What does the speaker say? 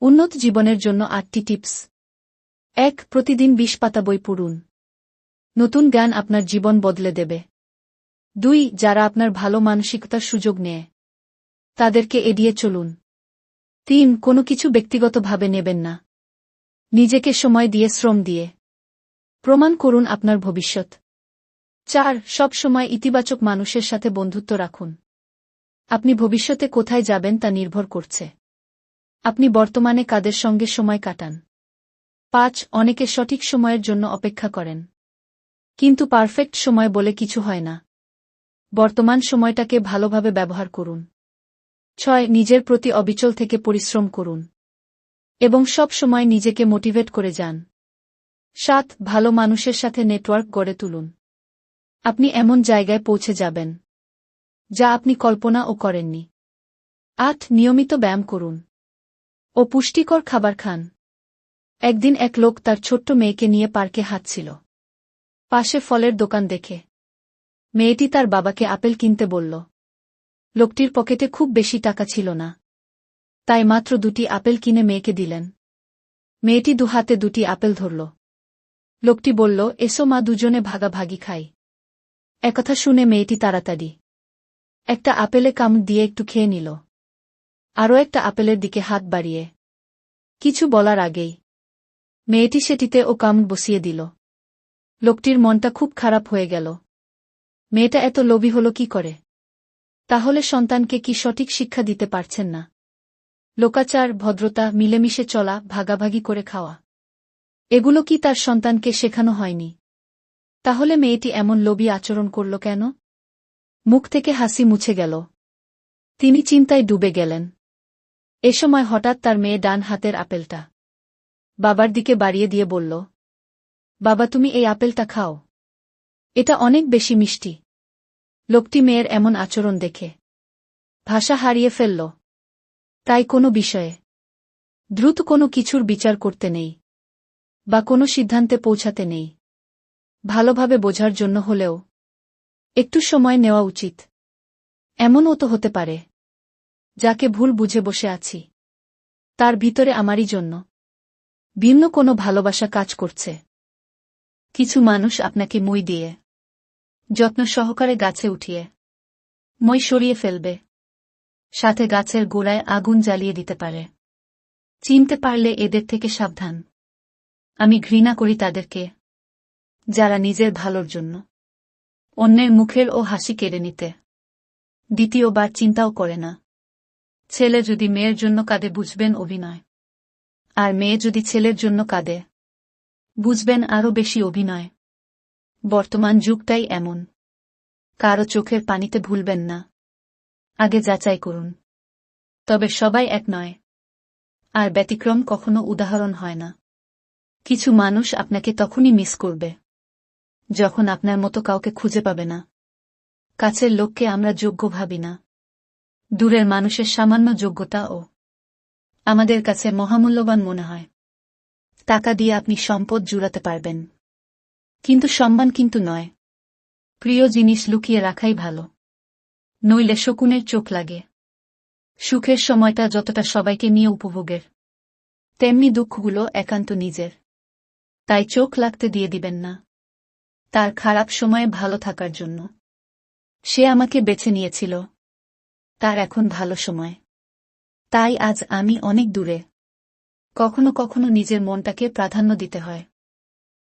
উন্নত জীবনের জন্য আটটি টিপস। এক, প্রতিদিন বিশ পাতা বই পড়ুন। নতুন জ্ঞান আপনার জীবন বদলে দেবে। দুই, যারা আপনার ভালো মানসিকতার সুযোগ নেয়, তাদেরকে এড়িয়ে চলুন। তিন, কোনো কিছু ব্যক্তিগতভাবে নেবেন না। নিজেকে সময় দিয়ে শ্রম দিয়ে। প্রমাণ করুন আপনার ভবিষ্যৎ। চার, সব সময় ইতিবাচক মানুষের সাথে বন্ধুত্ব রাখুন। আপনি ভবিষ্যতে কোথায় যাবেন তা নির্ভর করছে। আপনি বর্তমানে কাদের সঙ্গে সময় কাটান? পাঁচ, অনেকে সঠিক সময়ের জন্য অপেক্ষা করেন। কিন্তু পারফেক্ট সময় বলে কিছু হয় না। বর্তমান সময়টাকে ভালোভাবে ব্যবহার করুন। ছয়, নিজের প্রতি অবিচল থেকে পরিশ্রম করুন। এবং সব সময় নিজেকে মোটিভেট করে যান। সাত, ভালো মানুষের সাথে নেটওয়ার্ক গড়ে তুলুন। আপনি এমন জায়গায় পৌঁছে যাবেন যা আপনি কল্পনাও করেননি। আট, নিয়মিত ব্যায়াম করুন। ও পুষ্টিকর খাবার খান। একদিন এক লোক তার ছোট্ট মেয়েকে নিয়ে পার্কে হাঁটছিল। পাশে ফলের দোকান দেখে। মেয়েটি তার বাবাকে আপেল কিনতে বলল। লোকটির পকেটে খুব বেশি টাকা ছিল না। তাই মাত্র দুটি আপেল কিনে মেয়েকে দিলেন। মেয়েটি দুহাতে দুটি আপেল ধরল। লোকটি বলল, এসো মা, দুজনে ভাগাভাগি খাই। একথা শুনে মেয়েটি তাড়াতাড়ি একটা আপেলে কাম দিয়ে একটু খেয়ে নিল। আরও একটা আপেলের দিকে হাত বাড়িয়ে। কিছু বলার আগেই। মেয়েটি সেটিতে ও কামড় বসিয়ে দিল। লোকটির মনটা খুব খারাপ হয়ে গেল। মেয়েটা এত লোভী হল কি করে? তাহলে সন্তানকে কি সঠিক শিক্ষা দিতে পারছেন না? লোকাচার, ভদ্রতা, মিলেমিশে চলা, ভাগাভাগি করে খাওয়া। এগুলো কি তার সন্তানকে শেখানো হয়নি? তাহলে মেয়েটি এমন লোভী আচরণ করল কেন? মুখ থেকে হাসি মুছে গেল। তিনি চিন্তায় ডুবে গেলেন। এ সময় হঠাৎ তার মেয়ে ডান হাতের আপেলটা বাবার দিকে বাড়িয়ে দিয়ে বলল, বাবা, তুমি এই আপেলটা খাও। এটা অনেক বেশি মিষ্টি। লোকটি মেয়ের এমন আচরণ দেখে ভাষা হারিয়ে ফেলল। তাই কোনো বিষয়ে দ্রুত কোনো কিছুর বিচার করতে নেই বা কোনো সিদ্ধান্তে পৌঁছাতে নেই। ভালোভাবে বোঝার জন্য হলেও একটু সময় নেওয়া উচিত। এমনও তো হতে পারে। যাকে ভুল বুঝে বসে আছি। তার ভিতরে আমারই জন্য। ভিন্ন কোনো ভালোবাসা কাজ করছে। কিছু মানুষ আপনাকে মই দিয়ে। যত্ন সহকারে গাছে উঠিয়ে। মই সরিয়ে ফেলবে। সাথে গাছের গোড়ায় আগুন জ্বালিয়ে দিতে পারে। চিনতে পারলে এদের থেকে সাবধান। আমি ঘৃণা করি তাদেরকে। যারা নিজের ভালোর জন্য। অন্যের মুখের ও হাসি কেড়ে নিতে। দ্বিতীয়বার চিন্তাও করে না। ছেলে যদি মেয়ের জন্য কাঁদে, বুঝবেন অভিনয়। আর মেয়ে যদি ছেলের জন্য কাঁদে, বুঝবেন আরও বেশি অভিনয়। বর্তমান যুগটাই এমন। কারও চোখের পানিতে ভুলবেন না। আগে যাচাই করুন। তবে সবাই এক নয়। আর ব্যতিক্রম কখনো উদাহরণ হয় না। কিছু মানুষ আপনাকে তখনই মিস করবে, যখন আপনার মতো কাউকে খুঁজে পাবে না। কাছের লোককে আমরা যোগ্য ভাবি না। দূরের মানুষের সামান্য যোগ্যতা ও আমাদের কাছে মহামূল্যবান মনে হয়। টাকা দিয়ে আপনি সম্পদ জুড়াতে পারবেন। কিন্তু সম্মান কিন্তু নয়। প্রিয় জিনিস লুকিয়ে রাখাই ভালো। নইলে শকুনের চোখ লাগে। সুখের সময়টা যতটা সবাইকে নিয়ে উপভোগের। তেমনি দুঃখগুলো একান্ত নিজের। তাই চোখ লাগতে দিয়ে দিবেন না। তার খারাপ সময়ে ভালো থাকার জন্য। সে আমাকে বেছে নিয়েছিল। তার এখন ভালো সময়। তাই আজ আমি অনেক দূরে। কখনো কখনো নিজের মনটাকে প্রাধান্য দিতে হয়।